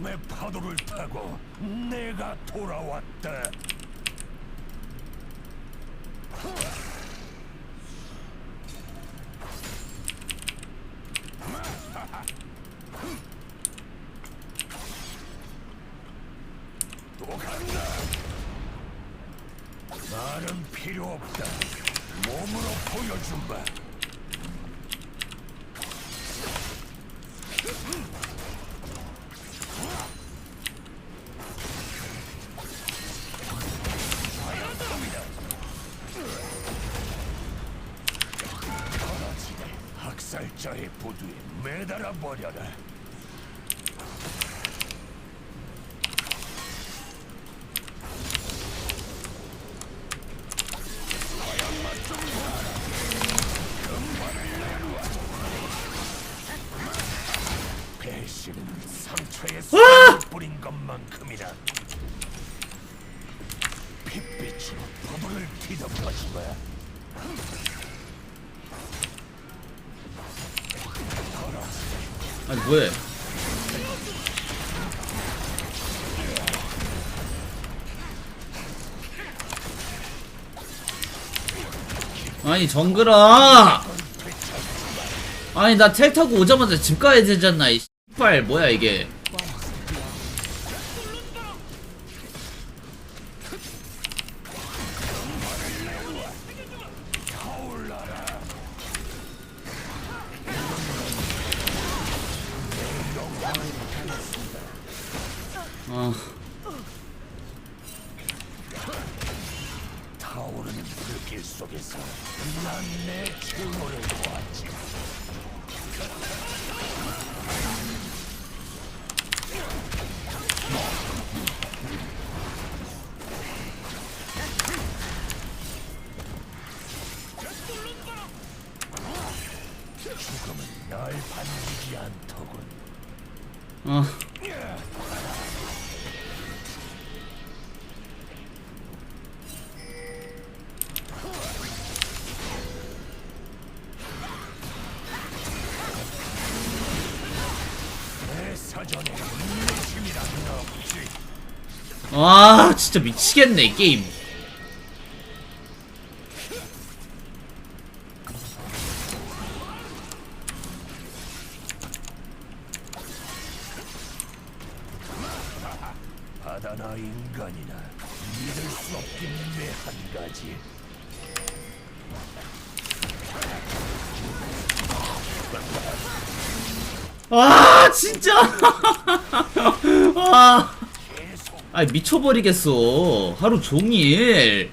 죽음의 파도를 타고 내가 돌아왔다. 또 간다. 말은 필요 없다. 몸으로 보여준다. 학살자의 보두에 매달아 버려라. 뒤덮어주마. 아니 뭐해? 아니 정글아! 아니 나 텔 타고 오자마자 집 가야 되잖아 이 씨발. 뭐야 이게 아 타오르는 불길 속에서 난 내 증오를 보았지. 죽음은 날 반기지 않더군. 어. 아 진짜 미치겠네 이 게임. 바다나 인간이나 믿을 수 없긴 내한 가지. 아 진짜. 아 계속 아니 미쳐버리겠어. 하루 종일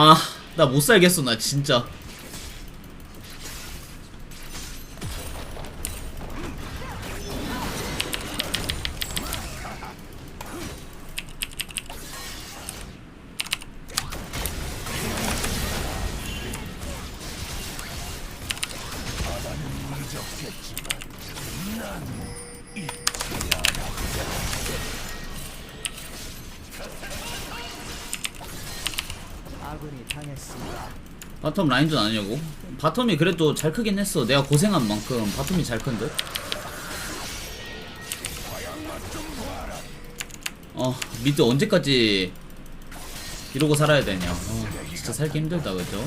아 나 못 살겠어 나 진짜 바텀 라인전 아니냐고? 바텀이 그래도 잘 크긴 했어. 내가 고생한 만큼 바텀이 잘큰 듯. 어, 미드 언제까지 이러고 살아야 되냐? 어, 진짜 살기 힘들다, 그죠?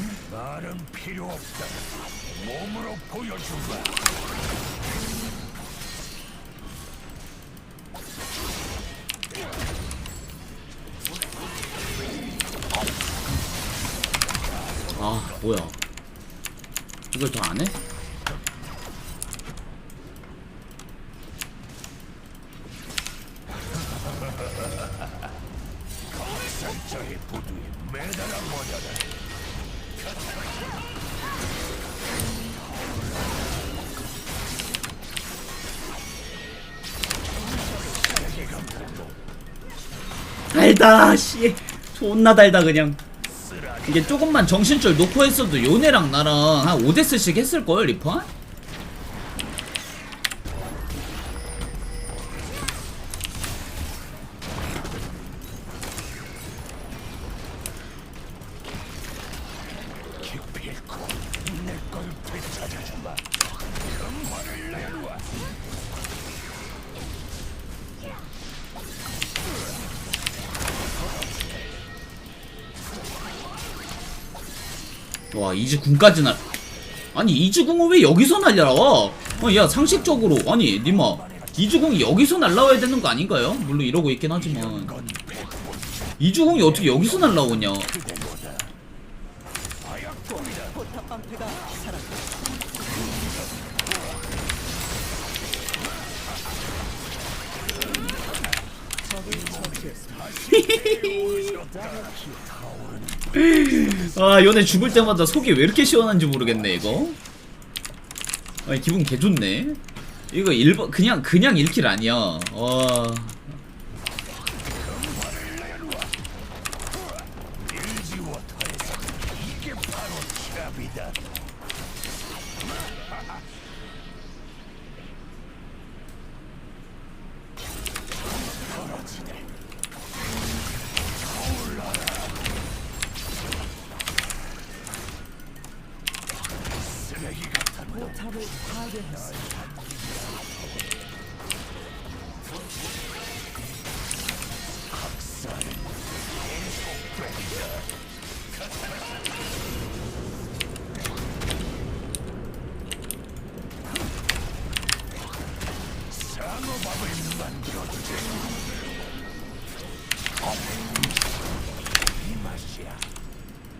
뭐야? 이걸 더 안 해? 산자의 부두에 매달아 버려라. 달다, 씨. 존나 달다, 그냥. 이게 조금만 정신줄 놓고 했어도 요네랑 나랑 한 5데스씩 했을걸, 리펀? 이즈 궁까지 날 아니 이즈 궁을 왜 여기서 날려라 어야 상식적으로 아니 니마 이즈 궁이 여기서 날라와야 되는 거 아닌가요? 물론 이러고 있긴 하지만 궁이 어떻게 여기서 날라오냐. 아 연애 죽을 때마다 속이 왜 이렇게 시원한지 모르겠네 이거. 아니 기분 개 좋네. 이거 1번 그냥 그냥 1킬 아니야. 와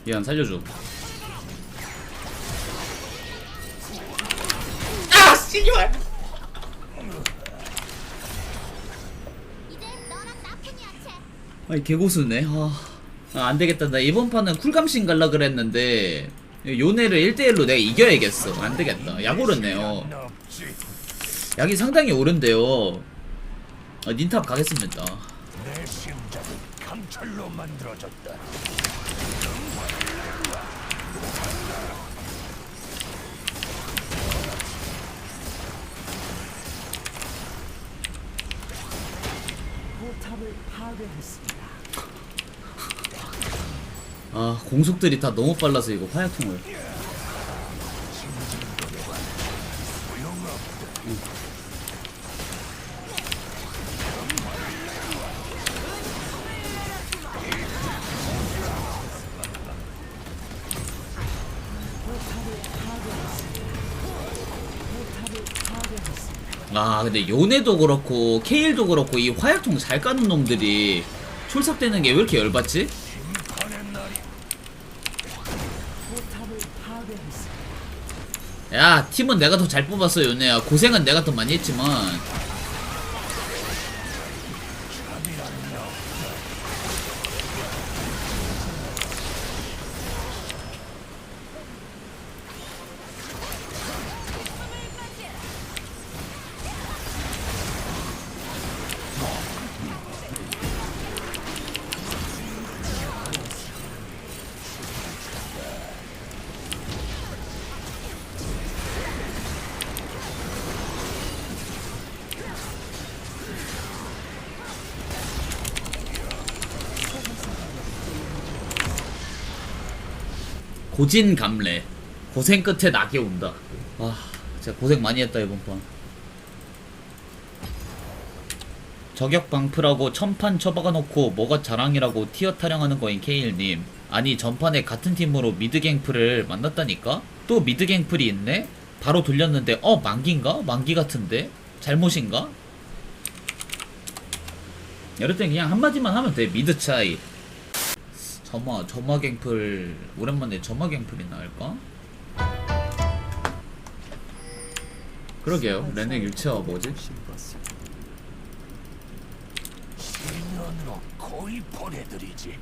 미안 살려줘. 아 씨발. 아니 개고수네. 아, 아 안되겠다. 나 이번 판은 쿨감신 갈라 그랬는데 요네를 1대1로 내가 이겨야겠어. 안되겠다. 없지. 약이 상당히 오른데요 아, 닌탑 가겠습니다 강철로 만들어졌다. 아 공속들이 다 너무 빨라서 이거 화약통을 아 근데 요네도 그렇고 케일도 그렇고 이 화약통 잘 까는 놈들이 출석되는 게 왜 이렇게 열받지? 야 팀은 내가 더 잘 뽑았어 요네야 고생은 내가 더 많이 했지만 고진감래 고생 끝에 낙이 온다 와 진짜 고생 많이 했다 이번 판 저격 방프라고 천판 쳐박아 놓고 뭐가 자랑이라고 티어 타령하는 거인 케일님 아니 전판에 같은 팀으로 미드갱프를 만났다니까? 또 미드갱플이 있네? 바로 돌렸는데 어 만기인가? 만기 같은데? 잘못인가? 이럴 땐 그냥 한마디만 하면 돼 미드 차이 점화 점화 갱플 오랜만에 점화 갱플이나 할까? 그러게요 랜딩 유치화 뭐지? 신년으로 거의 보내드리지.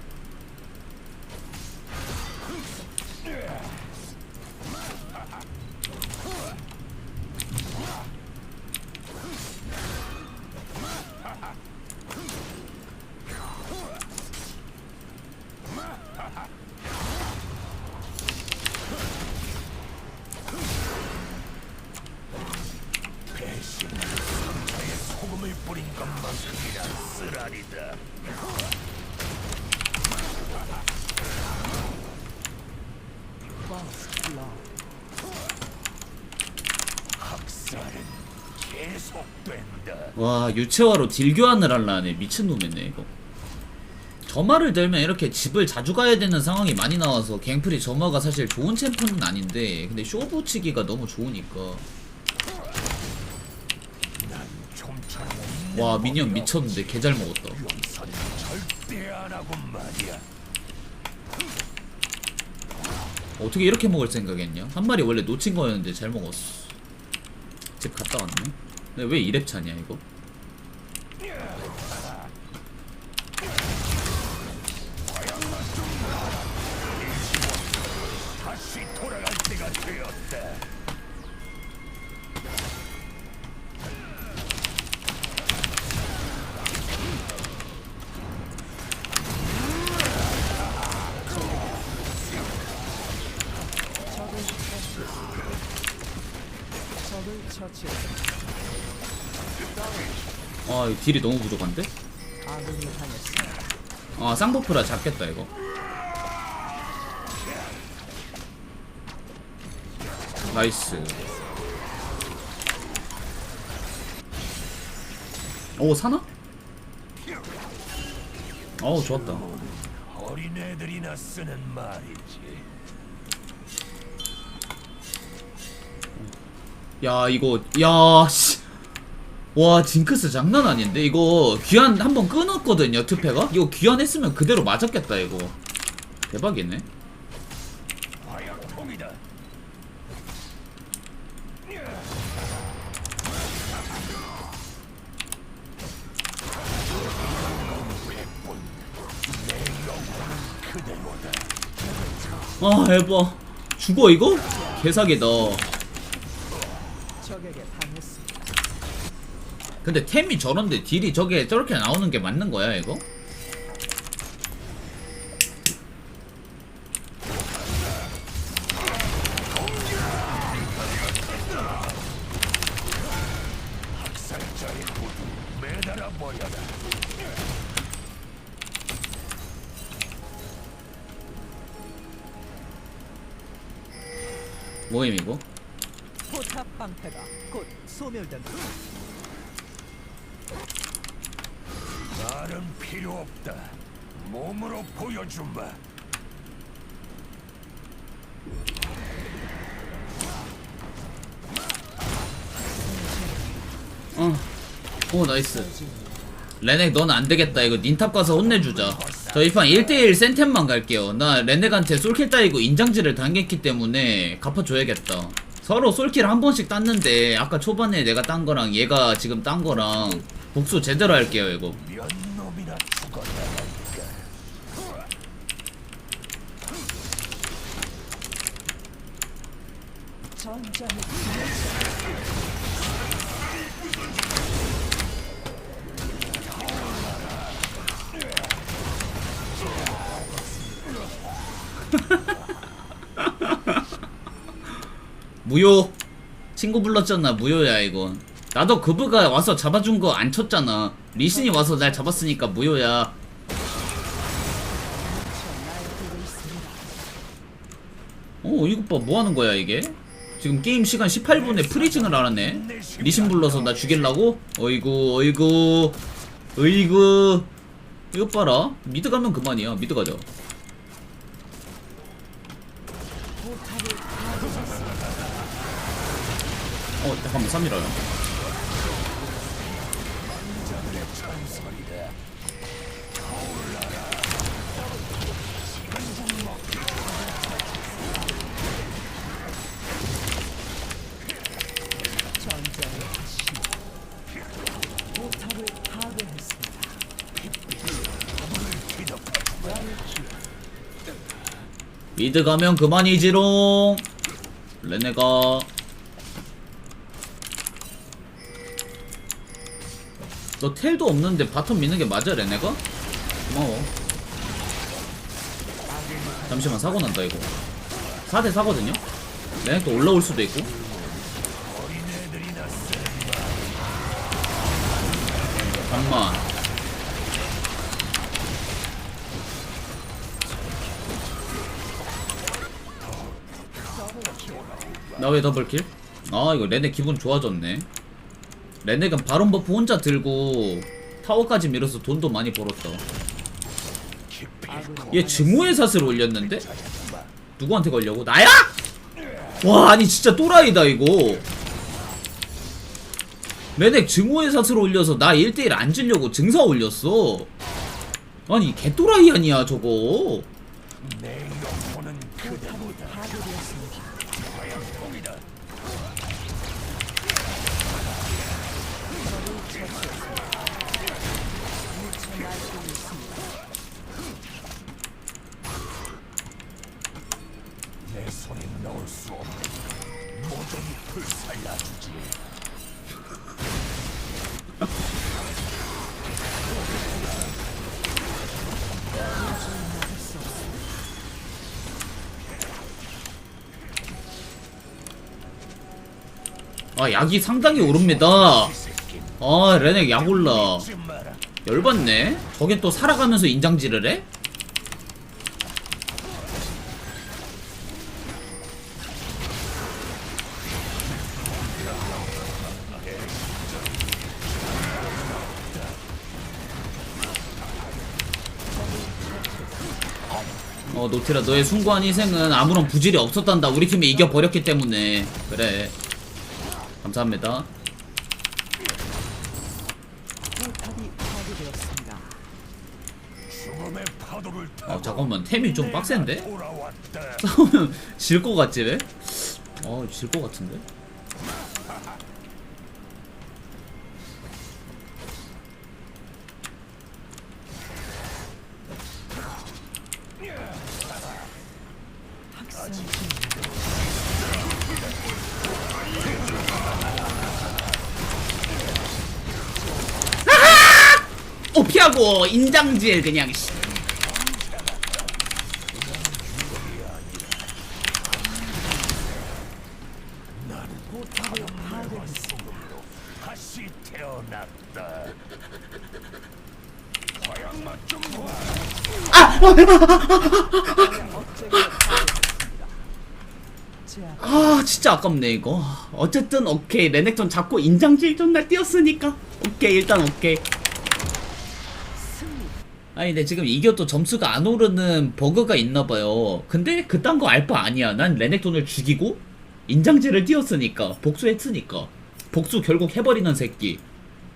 와 유채화로 딜 교환을 할라네. 미친놈이네 이거. 점화를 들면 이렇게 집을 자주 가야 되는 상황이 많이 나와서 갱플이 점화가 사실 좋은 챔프는 아닌데 근데 쇼부 치기가 너무 좋으니까. 와 미니언 미쳤는데 개 잘 먹었다. 어떻게 이렇게 먹을 생각했냐? 한 마리 원래 놓친 거였는데 잘 먹었어. 집 갔다 왔네 왜 이랩 차냐 이거. 적을 처치했습니다. 아 이거 딜이 너무 부족한데 아군이 당했습니다. 아 쌍버프라 잡겠다 이거 나이스 오 사나? 어우 좋았다 어린애들이나 쓰는 말이지. 야 이거 야씨 와 징크스 장난 아닌데 이거 귀환 한 번 끊었거든요 투패가 이거 귀환했으면 그대로 맞았겠다 이거 대박이네. 아 에바 죽어 이거? 개사기다. 근데 템이 저런데 딜이 저게 저렇게 나오는 게 맞는 거야 이거? 이거? 포탑 방패가 곧 소멸된다. 필요 없다. 몸으로 보여주마. 어. 오 나이스 레넥 넌 안되겠다 이거 닌탑 가서 혼내주자 저 이판 1대1 센템만 갈게요 나 레넥한테 솔킬 따이고 인장질을 당했기 때문에 갚아줘야겠다 서로 솔킬 한 번씩 땄는데 아까 초반에 내가 딴 거랑 얘가 지금 딴 거랑 복수 제대로 할게요 이거 무효. 친구 불렀잖아. 무효야 이건. 나도 그브가 와서 잡아준 거 안 쳤잖아. 리신이 와서 날 잡았으니까 무효야. 어 이것 봐. 뭐하는 거야 이게? 지금 게임 시간 18분에 프리징을 알았네. 리신 불러서 나 죽일라고? 어이구 어이구. 어이구. 이것 봐라. 미드 가면 그만이야. 미드 가자 어 잠깐만 3이라요 전장의 신 포탑을 파괴했습니다. 미드 가면 그만이지롱 레네가 너 텔도 없는데 바텀 미는 게 맞아 레네가? 고마워 잠시만 사고 난다 이거 4대 4거든요? 레네 또 올라올 수도 있고 잠만 나 왜 더블킬? 아 이거 레네 기분 좋아졌네 레네가 바론 버프 혼자 들고 타워까지 밀어서 돈도 많이 벌었다 얘 증오의 샷을 올렸는데? 누구한테 걸려고? 나야? 와 아니 진짜 또라이다 이거 레넥 증오의 샷을 올려서 나 1대1 안 지려고 증사 올렸어 아니 개또라이 아니야 저거 아 약이 상당히 오릅니다. 아 레넥 약 올라. 열받네. 저게 또 살아가면서 인장질을 해? 어 노티라 너의 숭고한 희생은 아무런 부질이 없었단다. 우리 팀이 이겨버렸기 때문에. 그래 감사합니다 아 잠깐만 템이 좀 빡센데? 싸우면 질 것 같지 왜? 어, 질것 같은데? 가 파괴했습니다. 제압 아 진짜 아깝네 이거 어쨌든 오케이 레넥톤 잡고 인장질 존나 띄었으니까 오케이 일단 오케이. 아니 근데 지금 이겨도 점수가 안 오르는 버그가 있나봐요. 근데 그딴 거 알 바 아니야. 난 레넥톤을 죽이고 인장질을 띄었으니까 복수했으니까. 복수 결국 해버리는 새끼.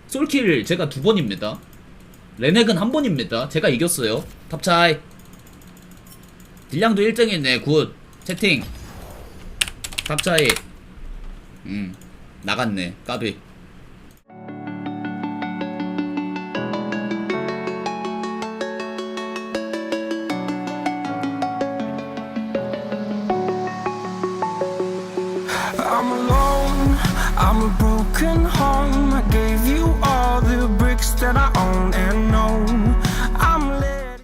솔킬 제가 두 번입니다. 레넥은 한 번입니다. 제가 이겼어요. 탑차이. 딜량도 1등이네. 굿. 채팅. 탑차이. 음 나갔네. 까비 can hold